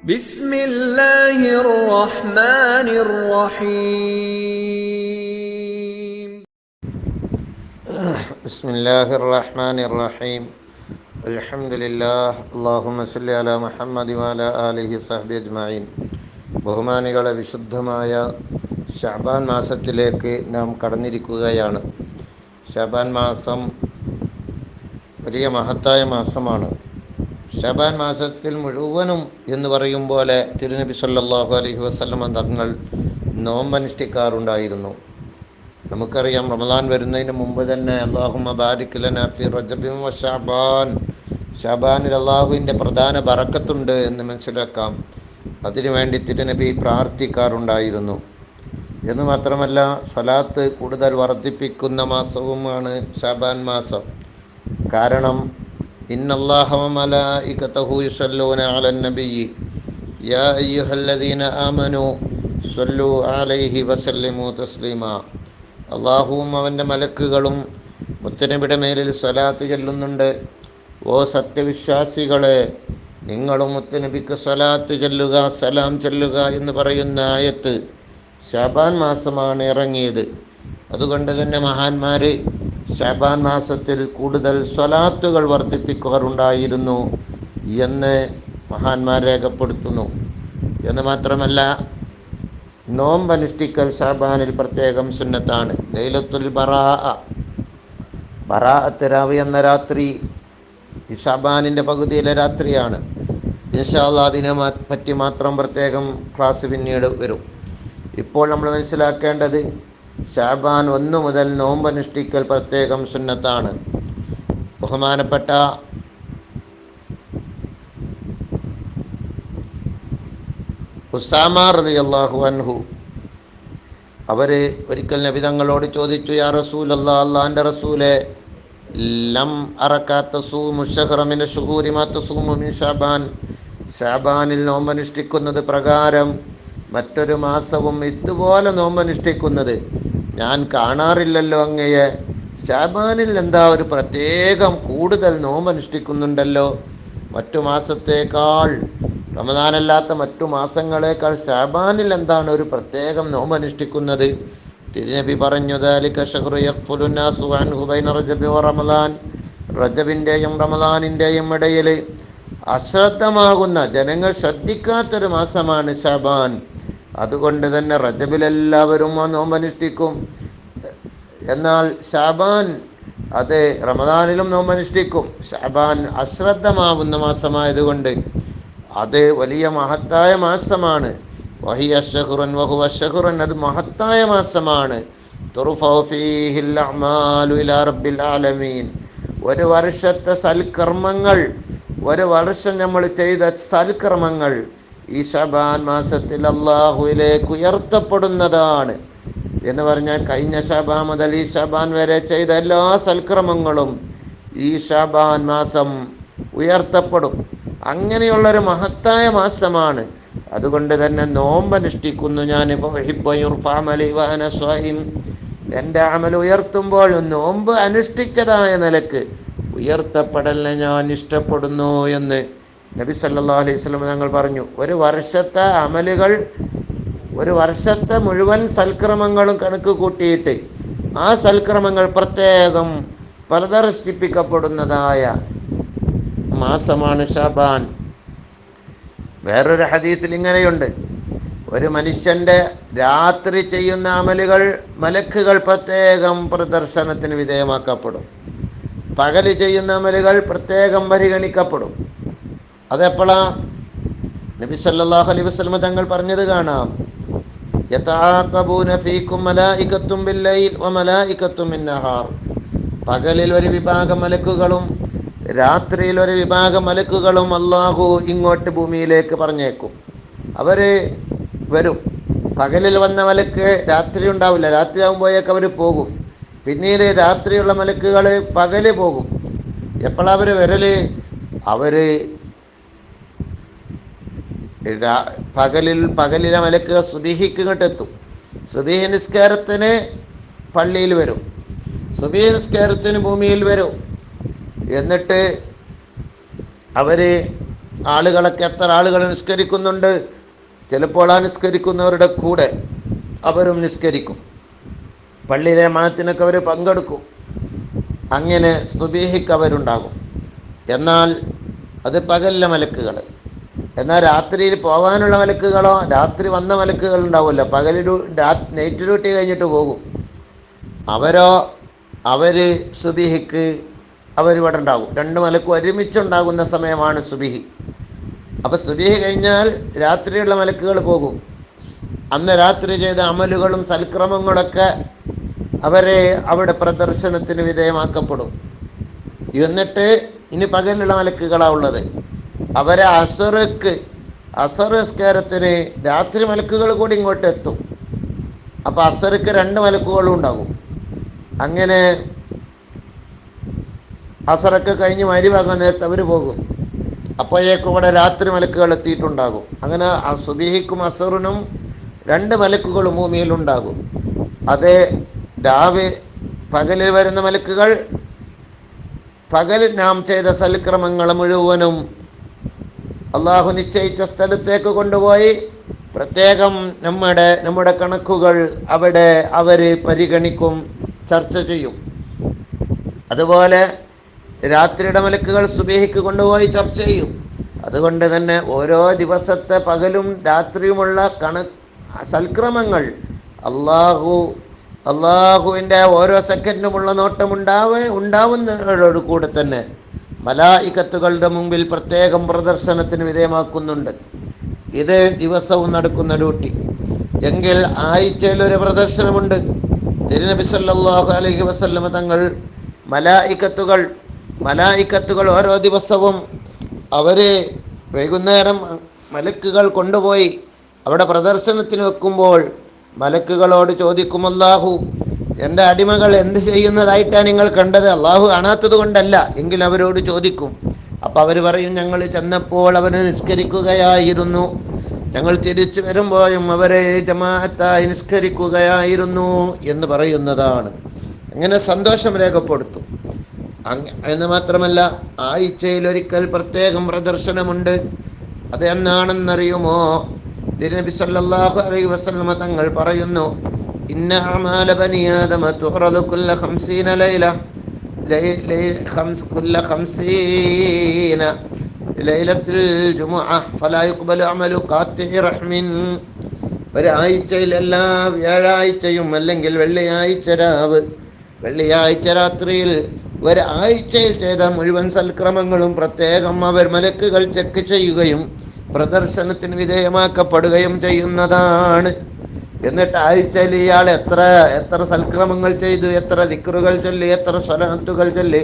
بسم الله الرحمن الرحيم بسم الله الرحمن الرحيم الحمد لله اللهم صل على محمد وعلى آله صحبه അജ്മഈൻ ബഹുമാനികളെ വിശുദ്ധമായ ഷാബാൻ മാസത്തിലേക്ക് നാം കടന്നിരിക്കുകയാണ് ഷാബാൻ മാസം വലിയ മഹത്തായ മാസമാണ് ഷാബാൻ മാസത്തിൽ മുഴുവനും എന്ന് പറയും പോലെ തിരുനബി സല്ലാഹു അലഹി വസ്ലമ തങ്ങൾ നോമ്പനുഷ്ഠിക്കാറുണ്ടായിരുന്നു. നമുക്കറിയാം റമദാൻ വരുന്നതിന് മുമ്പ് തന്നെ അള്ളാഹുമ ബാരിക് ലനാ ഫി റജബിൻ വ ഷാബാൻ ഷാബാനിൽ അള്ളാഹുവിന്റെ പ്രധാന ബറക്കത്തുണ്ട് എന്ന് മനസ്സിലാക്കാം. അതിനുവേണ്ടി തിരുനബി പ്രാർത്ഥിക്കാറുണ്ടായിരുന്നു. എന്ന് മാത്രമല്ല സ്വലാത്ത് കൂടുതൽ വർദ്ധിപ്പിക്കുന്ന മാസവുമാണ് ഷാബാൻ മാസം. കാരണം ഇന്നല്ലാഹു على النبي يا യാ അയ്യുഹല്ലദീന ആമനു صلوا അലൈഹി وسلموا തസ്ലീമാ. അള്ളാഹുവും അവന്റെ മലക്കുകളും മുത്തനബിയുടെ മേലിൽ സ്വലാത്ത് ചെല്ലുന്നുണ്ട്. ഓ സത്യവിശ്വാസികളെ നിങ്ങളും മുത്തനബിക്ക് സ്വലാത്ത് ചെല്ലുക സലാം ചെല്ലുക എന്ന് പറയുന്ന ആയത്ത് ഷാബാൻ മാസമാണ് ഇറങ്ങിയത്. അതുകൊണ്ട് തന്നെ മഹാന്മാർ ഷാബാൻ മാസത്തിൽ കൂടുതൽ സ്വലാത്തുകൾ വർദ്ധിപ്പിക്കാറുണ്ടായിരുന്നു എന്ന് മഹാന്മാർ രേഖപ്പെടുത്തുന്നു. എന്ന് മാത്രമല്ല നോമ്പനുഷ്ഠിക്കൽ ഷാബാനിൽ പ്രത്യേകം സുന്നത്താണ്. ലൈലത്തുൽ ബറാഅ ബറാഅത്തരാവ് എന്ന രാത്രി ഈ ഷാബാനിന്റെ പകുതിയിലെ രാത്രിയാണ്. ഇൻഷാല്ല അതിനെ പറ്റി മാത്രം പ്രത്യേകം ക്ലാസ് പിന്നീട് വരും. ഇപ്പോൾ നമ്മൾ മനസ്സിലാക്കേണ്ടത് ഷാബാൻ ഒന്ന് മുതൽ നോമ്പനുഷ്ഠിക്കൽ പ്രത്യേകം സുന്നത്താണ്. ബഹുമാനപ്പെട്ട ഉസാമ റളിയല്ലാഹു അൻഹു അവർ ഒരിക്കൽ നബി തങ്ങളോട് ചോദിച്ചു യാ റസൂൽ അല്ലാ അള്ളാന്റെ റസൂലെ ലം അറക്കാത്ത സൂമുഷഹറമിന് ഷുഹൂരിമാത്ത സൂമുമിൻ ഷാബാൻ. ഷാബാനിൽ നോമ്പനുഷ്ഠിക്കുന്നത് പ്രകാരം മറ്റൊരു മാസവും ഇതുപോലെ നോമ്പനുഷ്ഠിക്കുന്നത് ഞാൻ കാണാറില്ലല്ലോ അങ്ങയെ. ശാബാനിൽ എന്താ ഒരു പ്രത്യേകം കൂടുതൽ നോമ്പനുഷ്ഠിക്കുന്നുണ്ടല്ലോ മറ്റു മാസത്തേക്കാൾ റമദാനല്ലാത്ത മറ്റു മാസങ്ങളേക്കാൾ ശാബാനിൽ എന്താണ് ഒരു പ്രത്യേകം നോമ്പനുഷ്ഠിക്കുന്നത് തിരുനബി പറഞ്ഞു റജബിന്റെയും റമദാനിന്റെയും ഇടയിൽ അശ്രദ്ധമാകുന്ന ജനങ്ങൾ ശ്രദ്ധിക്കാത്തൊരു മാസമാണ് ഷാബാൻ അതുകൊണ്ട് തന്നെ റജബിലെല്ലാവരും ആ നോമ്പനുഷ്ഠിക്കും എന്നാൽ ഷാബാൻ അത് റമദാനിലും നോമ്പനുഷ്ഠിക്കും ഷാബാൻ അശ്രദ്ധമാകുന്ന മാസമായതുകൊണ്ട് അത് വലിയ മഹത്തായ മാസമാണ്. വഹി അഷഹുറൻ വഹു അഷഹുറൻ അത് മഹത്തായ മാസമാണ്. ഒരു വർഷത്തെ സൽക്കർമ്മങ്ങൾ ഒരു വർഷം നമ്മൾ ചെയ്ത സൽക്കർമ്മങ്ങൾ ഈ ഷബാൻ മാസത്തിൽ അള്ളാഹുവിലേക്ക് ഉയർത്തപ്പെടുന്നതാണ് എന്ന് പറഞ്ഞാൽ കഴിഞ്ഞ ഷബാ മുതൽ ഈ ഷബാൻ വരെ ചെയ്ത എല്ലാ സൽക്രമങ്ങളും ഈ ഷബാൻ മാസം ഉയർത്തപ്പെടും. അങ്ങനെയുള്ളൊരു മഹത്തായ മാസമാണ്. അതുകൊണ്ട് തന്നെ നോമ്പനുഷ്ഠിക്കുന്നു ഞാനിപ്പോൾ എന്റെ അമൽ ഉയർത്തുമ്പോൾ നോമ്പ് അനുഷ്ഠിച്ചതായ നിലയ്ക്ക് ഉയർത്തപ്പെടലിനെ ഞാൻ ഇഷ്ടപ്പെടുന്നു എന്ന് നബി സല്ലാ അലൈഹി സ്വലം ഞങ്ങൾ പറഞ്ഞു ഒരു വർഷത്തെ അമലുകൾ ഒരു വർഷത്തെ മുഴുവൻ സൽക്രമങ്ങളും കണക്ക് കൂട്ടിയിട്ട് ആ സൽക്രമങ്ങൾ പ്രത്യേകം പ്രദർശിപ്പിക്കപ്പെടുന്നതായ മാസമാണ് ഷബാൻ വേറൊരു ഹദീസിൽ ഇങ്ങനെയുണ്ട് ഒരു മനുഷ്യന്റെ രാത്രി ചെയ്യുന്ന അമലുകൾ മലക്കുകൾ പ്രത്യേകം പ്രദർശനത്തിന് വിധേയമാക്കപ്പെടും. പകൽ ചെയ്യുന്ന അമലുകൾ പ്രത്യേകം പരിഗണിക്കപ്പെടും. അതെപ്പോഴാ? നബി സല്ലല്ലാഹു അലൈ വസ്ലമ തങ്ങൾ പറഞ്ഞത് കാണാം. പകലിൽ ഒരു വിഭാഗം മലക്കുകളും രാത്രിയിൽ ഒരു വിഭാഗം മലക്കുകളും അള്ളാഹു ഇങ്ങോട്ട് ഭൂമിയിലേക്ക് പറഞ്ഞേക്കും. അവർ വരും. പകലിൽ വന്ന മലക്ക് രാത്രി ഉണ്ടാവില്ല. രാത്രി ആകുമ്പോഴേക്ക് അവർ പോകും. പിന്നീട് രാത്രിയുള്ള മലക്കുകൾ പകൽ പോകും. എപ്പോഴാണ് അവർ വരൽ? അവർ പകലിൽ പകലിലെ മലക്ക് സുബിഹിക്ക് ഇങ്ങോട്ടെത്തും. സുബിഹി നിസ്കാരത്തിന് പള്ളിയിൽ വരും. സുബിഹി നിസ്കാരത്തിന് ഭൂമിയിൽ വരും. എന്നിട്ട് അവർ ആളുകളൊക്കെ എത്ര ആളുകൾ നിസ്കരിക്കുന്നുണ്ട്? ചിലപ്പോൾ ആ നിസ്കരിക്കുന്നവരുടെ കൂടെ അവരും നിസ്കരിക്കും. പള്ളിയിലെ മാനത്തിനൊക്കെ അവർ പങ്കെടുക്കും. അങ്ങനെ സുബീഹിക്ക് അവരുണ്ടാകും. എന്നാൽ അത് പകലിലെ മലക്കുകൾ എന്നാൽ രാത്രിയിൽ പോകാനുള്ള മലക്കുകളോ രാത്രി വന്ന മലക്കുകൾ ഉണ്ടാവുമല്ലോ. പകൽ നൈറ്റ് ഡ്യൂട്ടി കഴിഞ്ഞിട്ട് പോകും. അവരോ അവർ സുബിഹിക്ക് അവരിവിടെ ഉണ്ടാകും. രണ്ട് മലക്കും ഒരുമിച്ചുണ്ടാകുന്ന സമയമാണ് സുബിഹി. അപ്പോൾ സുബിഹി കഴിഞ്ഞാൽ രാത്രിയുള്ള മലക്കുകൾ പോകും. അന്ന് രാത്രി ചെയ്ത അമലുകളും സൽക്രമങ്ങളൊക്കെ അവരെ അവിടെ പ്രദർശനത്തിന് വിധേയമാക്കപ്പെടും. എന്നിട്ട് ഇനി പകലുള്ള മലക്കുകളാണ് ഉള്ളത്. അവരെ അസറക്ക് അസർ നിസ്കാരത്തിന് രാത്രി മലക്കുകൾ കൂടി ഇങ്ങോട്ട് എത്തും. അപ്പോൾ അസർക്ക് രണ്ട് മലക്കുകളും ഉണ്ടാകും. അങ്ങനെ അസറൊക്കെ കഴിഞ്ഞ് മരിവാകാൻ നേരത്തെ അവർ പോകും. അപ്പോഴേക്കും ഇവിടെ രാത്രി മലക്കുകൾ എത്തിയിട്ടുണ്ടാകും. അങ്ങനെ സുബീഹിക്കും അസറിനും രണ്ട് മലക്കുകളും ഭൂമിയിലുണ്ടാകും. അത് രാവി പകലിൽ വരുന്ന മലക്കുകൾ പകൽ നാം ചെയ്ത സൽക്രമങ്ങൾ മുഴുവനും അള്ളാഹു നിശ്ചയിച്ച സ്ഥലത്തേക്ക് കൊണ്ടുപോയി. പ്രത്യേകം നമ്മുടെ നമ്മുടെ കണക്കുകൾ അവിടെ അവർ പരിഗണിക്കും ചർച്ച ചെയ്യും. അതുപോലെ രാത്രിയുടെ മലക്കുകൾ സുബേഹിക്ക് കൊണ്ടുപോയി ചർച്ച ചെയ്യും. അതുകൊണ്ട് തന്നെ ഓരോ ദിവസത്തെ പകലും രാത്രിയുമുള്ള കണ സൽക്രമങ്ങൾ അള്ളാഹു അള്ളാഹുവിന്റെ ഓരോ സെക്കൻഡുമുള്ള നോട്ടമുണ്ടാവ ഉണ്ടാവുന്നവരോട് കൂടെ തന്നെ മലായിക്കത്തുകളുടെ മുമ്പിൽ പ്രത്യേകം പ്രദർശനത്തിന് വിധേയമാക്കുന്നുണ്ട്. ഇത് ദിവസവും നടക്കുന്ന ഡ്യൂട്ടി. എങ്കിൽ ആഴ്ചയിൽ ഒരു പ്രദർശനമുണ്ട്. തിരുനബി സല്ലാഹു അലഹി വസല്ലമ തങ്ങൾ മലായിക്കത്തുകൾ മലായിക്കത്തുകൾ ഓരോ ദിവസവും അവർ വൈകുന്നേരം മലക്കുകൾ കൊണ്ടുപോയി അവിടെ പ്രദർശനത്തിന് വെക്കുമ്പോൾ മലക്കുകളോട് ചോദിക്കും അല്ലാഹു എന്റെ അടിമകൾ എന്ത് ചെയ്യുന്നതായിട്ടാണ് നിങ്ങൾ കണ്ടത്? അള്ളാഹു കാണാത്തത് കൊണ്ടല്ല. എങ്കിൽ അവരോട് ചോദിക്കും. അപ്പം അവർ പറയും ഞങ്ങൾ ചെന്നപ്പോൾ അവരെ നിസ്കരിക്കുകയായിരുന്നു. ഞങ്ങൾ തിരിച്ചു വരുമ്പോഴും അവരെ ജമാഅത്തായി നിസ്കരിക്കുകയായിരുന്നു എന്ന് പറയുന്നതാണ്. അങ്ങനെ സന്തോഷം രേഖപ്പെടുത്തും. എന്ന് മാത്രമല്ല ആഴ്ചയിൽ ഒരിക്കൽ പ്രത്യേകം പ്രദർശനമുണ്ട്. അത് എന്നാണെന്നറിയുമോ തിരുനബി സല്ലല്ലാഹു അലൈഹി വസല്ലമ തങ്ങൾ പറയുന്നു ഇന്ന അമാല بني തുഹറദു കുല്ല كل خمسين ലൈ- ലൈ- ഖംസ് കുല്ല ഖംസീന. ലൈലത്തിൽ ജുമുഅ ഫലാ യുഖ്ബലു അമലു ഖാത്തിഇ റഹ്മിൻ. ഒരാഴ്ചയിൽ എല്ലാ വ്യാഴാഴ്ചയും അല്ലെങ്കിൽ വെള്ളിയാഴ്ച രാവ്. വെള്ളിയാഴ്ച രാത്രിയിൽ ഒരാഴ്ചയിൽ ചെയ്ത മുഴുവൻ സൽക്രമങ്ങളും പ്രത്യേകം അവർ മലക്കുകൾ ചെക്ക് ചെയ്യുകയും പ്രദർശനത്തിന് വിധേയമാക്കപ്പെടുകയും ചെയ്യുന്നതാണ്. എന്നിട്ട് ആഴ്ചയിൽ ഇയാൾ എത്ര എത്ര സൽക്രമങ്ങൾ ചെയ്തു എത്ര ദിക്റുകൾ ചൊല്ലി എത്ര സ്വലാത്തുകൾ ചൊല്ലി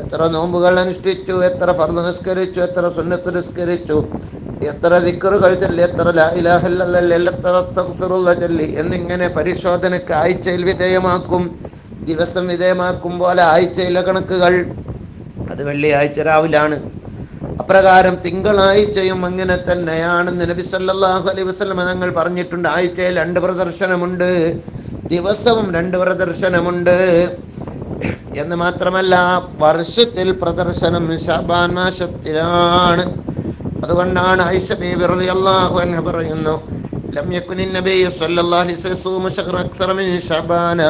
എത്ര നോമ്പുകൾ അനുഷ്ഠിച്ചു എത്ര ഫർദ് നിസ്കരിച്ചു എത്ര സുന്നത്ത് നിസ്കരിച്ചു എത്ര ദിക്റുകൾ ചൊല്ലി എത്ര എത്ര ചൊല്ലി എന്നിങ്ങനെ പരിശോധനയ്ക്ക് ആഴ്ചയിൽ വിധേയമാക്കും ദിവസം വിധേയമാക്കും പോലെ ആഴ്ചയിലെ കണക്കുകൾ. അത് വെള്ളിയാഴ്ച രാവിലാണ്. അപ്രകാരം തിങ്കളാഴ്ചയും അങ്ങനെ തന്നെയാണെന്ന് നബി സല്ലല്ലാഹു അലൈഹി വസല്ലമ തങ്ങൾ പറഞ്ഞിട്ടുണ്ട്. ആഴ്ചയിൽ രണ്ട് പ്രദർശനമുണ്ട്. ദിവസവും രണ്ട് പ്രദർശനമുണ്ട്. എന്ന് മാത്രമല്ല വർഷത്തിൽ പ്രദർശനം ഷാബാൻ മാസത്തിലാണ്. അതുകൊണ്ടാണ് ഐഷ ബീബി റളിയല്ലാഹു അൻഹ പറയുന്നു ലം യകുനി നബി സല്ലല്ലാഹി അലൈഹി വസല്ലം ശഹ്റ അക്സറ മിൻ ഷഅബാന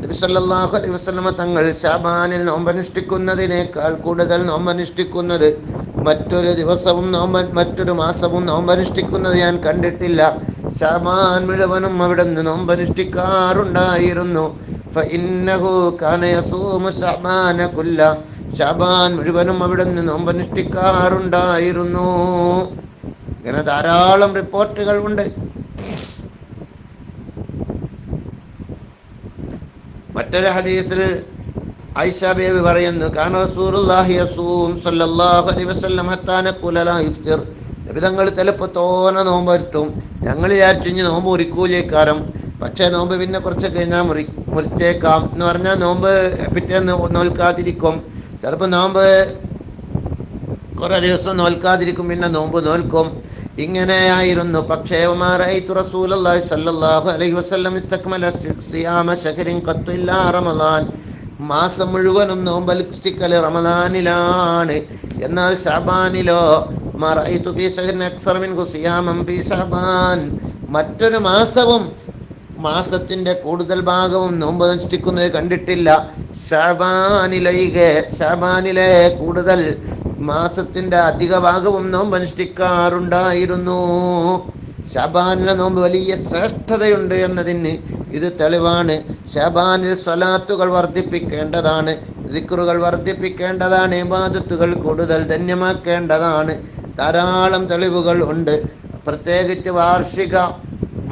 നബി സല്ലല്ലാഹു അലൈഹി വസല്ലമ തങ്ങൾ ഷാബാനിൽ നോമ്പനുഷ്ഠിക്കുന്നതിനേക്കാൾ കൂടുതൽ നോമ്പനുഷ്ഠിക്കുന്നത് മറ്റൊരു ദിവസവും നോമ്പൻ മറ്റൊരു മാസവും നോമ്പനുഷ്ഠിക്കുന്നത് ഞാൻ കണ്ടിട്ടില്ല. ഷാബാൻ മുഴുവനും അവിടെ നിന്ന് നോമ്പനുഷ്ഠിക്കാറുണ്ടായിരുന്നു ഷാബാൻ മുഴുവനും അവിടെ നിന്ന് നോമ്പനുഷ്ഠിക്കാറുണ്ടായിരുന്നു. ഇങ്ങനെ ധാരാളം റിപ്പോർട്ടുകൾ ഉണ്ട്. മറ്റൊരു ഹദീസിൽ ഐഷ ബേബി പറയുന്നു കാന റസൂലുള്ളാഹി യസൂം സല്ലല്ലാഹു അലൈഹി വസല്ലം ഹത്താ നഖുല ലാ ഇഫ്തിർ. നബി തങ്ങൾ ചിലപ്പോൾ തോന നോമ്പ് പറ്റും ഞങ്ങൾ വിചാരിച്ചു നോമ്പ് മുറിക്കൂലേക്കാരം. പക്ഷേ നോമ്പ് പിന്നെ കുറച്ച് കഴിഞ്ഞാൽ മുറി മുറിച്ചേക്കാം എന്ന് പറഞ്ഞാൽ നോമ്പ് പിറ്റേന്ന് നോൽക്കാതിരിക്കും. ചിലപ്പോൾ നോമ്പ് കുറേ ദിവസം നോൽക്കാതിരിക്കും പിന്നെ നോമ്പ് നോൽക്കും. ഇങ്ങനെയായിരുന്നു. പക്ഷേ അലൈഹി വസല്ലം ഇല്ലാ റമദാൻ. മാസം മുഴുവനും നോമ്പനുഷ്ഠിക്കൽ റമദാനിലാണ്. എന്നാൽ ഷാബാനിലോ മറ്റൊരു മാസവും മാസത്തിന്റെ കൂടുതൽ ഭാഗവും നോമ്പ് അനുഷ്ഠിക്കുന്നത് കണ്ടിട്ടില്ല. ഷാബാനിലെ ഷാബാനിലെ കൂടുതൽ മാസത്തിന്റെ അധിക ഭാഗവും നോമ്പ് അനുഷ്ഠിക്കാറുണ്ടായിരുന്നു. ഷബാനിലെ നോമ്പ് വലിയ ശ്രേഷ്ഠതയുണ്ട് എന്നതിന് ഇത് തെളിവാണ്. ഷബാനിൽ സ്വലാത്തുകൾ വർദ്ധിപ്പിക്കേണ്ടതാണ് ദിക്റുകൾ വർദ്ധിപ്പിക്കേണ്ടതാണ് ഇബാദത്തുകൾ കൂടുതൽ ധന്യമാക്കേണ്ടതാണ്. ധാരാളം തെളിവുകൾ ഉണ്ട്. പ്രത്യേകിച്ച് വാർഷിക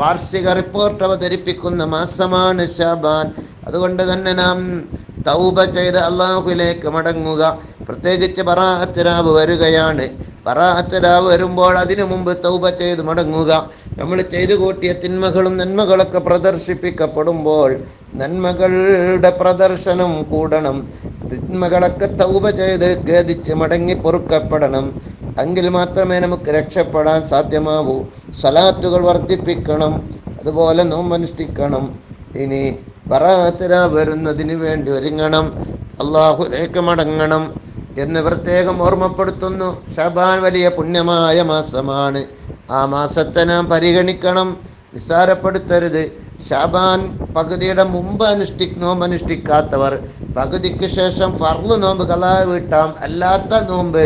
വാർഷിക റിപ്പോർട്ട് അവതരിപ്പിക്കുന്ന മാസമാണ് ഷബാൻ അതുകൊണ്ട് തന്നെ നാം തൗബ ചെയ്ത് അള്ളാഹുലേക്ക് മടങ്ങുക. പ്രത്യേകിച്ച് പറാഹത്തരാവ് വരികയാണ്. പറാഹത്തരാവ് വരുമ്പോൾ അതിനു മുമ്പ് തൗപ ചെയ്ത് മടങ്ങുക. നമ്മൾ ചെയ്തു കൂട്ടിയ തിന്മകളും നന്മകളൊക്കെ പ്രദർശിപ്പിക്കപ്പെടുമ്പോൾ നന്മകളുടെ പ്രദർശനം കൂടണം. തിന്മകളൊക്കെ തൗപ ചെയ്ത് ഖേദിച്ച് മടങ്ങി പൊറുക്കപ്പെടണം. എങ്കിൽ മാത്രമേ നമുക്ക് രക്ഷപ്പെടാൻ സാധ്യമാവൂ. സലാത്തുകൾ വർദ്ധിപ്പിക്കണം. അതുപോലെ നോമ്പനുഷ്ഠിക്കണം ഇനി ബറാത്തിര വരുന്നതിന് വേണ്ടി ഒരുങ്ങണം. അള്ളാഹുലേക്ക് മടങ്ങണം. എന്ന് പ്രത്യേകം ഓർമ്മപ്പെടുത്തുന്നു. ഷബാൻ വലിയ പുണ്യമായ മാസമാണ്. ആ മാസത്തെ നാം പരിഗണിക്കണം. നിസ്സാരപ്പെടുത്തരുത്. ഷാബാൻ പകുതിയുടെ മുമ്പ് അനുഷ്ഠി നോമ്പ് അനുഷ്ഠിക്കാത്തവർ പകുതിക്ക് ശേഷം ഫർൾ നോമ്പ് കലാ വീട്ടാം. അല്ലാത്ത നോമ്പ്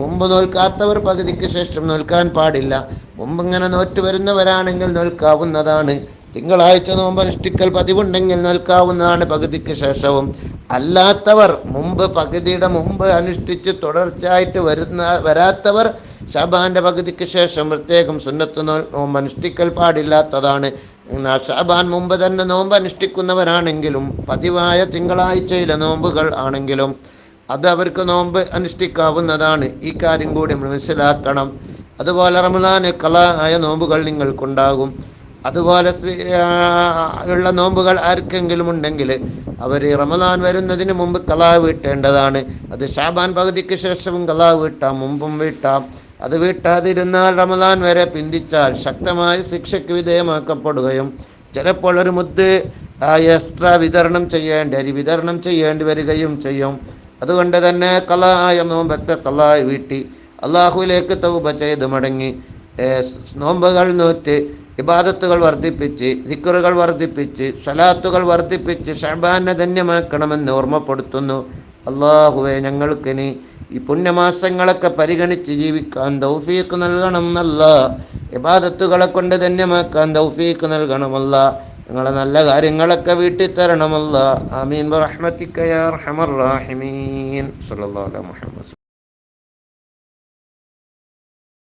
മുമ്പ് നോൽക്കാത്തവർ പകുതിക്ക് ശേഷം നോൽക്കാൻ പാടില്ല. മുമ്പ് ഇങ്ങനെ നോറ്റ് വരുന്നവരാണെങ്കിൽ നോൽക്കാവുന്നതാണ്. തിങ്കളാഴ്ച നോമ്പ് അനുഷ്ഠിക്കൽ പതിവുണ്ടെങ്കിൽ നോൽക്കാവുന്നതാണ് പകുതിക്ക് ശേഷവും. അല്ലാത്തവർ മുമ്പ് പകുതിയുടെ മുമ്പ് അനുഷ്ഠിച്ച് തുടർച്ചയായിട്ട് വരുന്ന വരാത്തവർ ഷാബാന്റെ പകുതിക്ക് ശേഷം പ്രത്യേകം സുന്നത്ത് നോമ്പ് അനുഷ്ഠിക്കൽ പാടില്ലാത്തതാണ്. ഷാബാൻ മുമ്പ് തന്നെ നോമ്പ് അനുഷ്ഠിക്കുന്നവരാണെങ്കിലും പതിവായ തിങ്കളാഴ്ചയിലെ നോമ്പുകൾ ആണെങ്കിലും അത് അവർക്ക് നോമ്പ് അനുഷ്ഠിക്കാവുന്നതാണ്. ഈ കാര്യം കൂടി മനസ്സിലാക്കണം. അതുപോലെ റമദാന് കല ആയ നോമ്പുകൾ നിങ്ങൾക്കുണ്ടാകും. അതുപോലെ ഉള്ള നോമ്പുകൾ ആർക്കെങ്കിലും ഉണ്ടെങ്കിൽ അവർ റമദാൻ വരുന്നതിന് മുമ്പ് കലാ വീട്ടേണ്ടതാണ്. അത് ഷാബാൻ പകുതിക്ക് ശേഷവും കലാ വീട്ടാം മുമ്പും വീട്ടാം. അത് വീട്ടാതിരുന്നാൽ റമദാൻ വരെ പിന്തിച്ചാൽ ശക്തമായ ശിക്ഷയ്ക്ക് വിധേയമാക്കപ്പെടുകയും ചിലപ്പോൾ ഒരു മുത്ത് എക്സ്ട്രാ വിതരണം ചെയ്യേണ്ടി അരി വിതരണം ചെയ്യേണ്ടി വരികയും ചെയ്യും. അതുകൊണ്ട് തന്നെ കലായ നോമ്പൊക്കെ കലായി വീട്ടി. അള്ളാഹുവിലേക്ക് തൗബ ചെയ്ത് മടങ്ങി. നോമ്പുകൾ നോറ്റ് ഇബാദത്തുകൾ വർദ്ധിപ്പിച്ച് ദിക്കറുകൾ വർദ്ധിപ്പിച്ച് സലാത്തുകൾ വർദ്ധിപ്പിച്ച് ഷഹബാനെ ധന്യമാക്കണമെന്ന് ഓർമ്മപ്പെടുത്തുന്നു. അള്ളാഹുവെ ഞങ്ങൾക്കിനി ഈ പുണ്യമാസങ്ങളൊക്കെ പരിഗണിച്ച് ജീവിക്കാൻ തൗഫീഖ് നൽകണം എന്നല്ല ഇബാദത്തുകളെ കൊണ്ട് ധന്യമാക്കാൻ തൗഫീഖ് നൽകണമല്ല. ഞങ്ങളെ നല്ല കാര്യങ്ങളൊക്കെ വീട്ടിൽ തരണമല്ല. അമീൻ മുഹമ്മദ്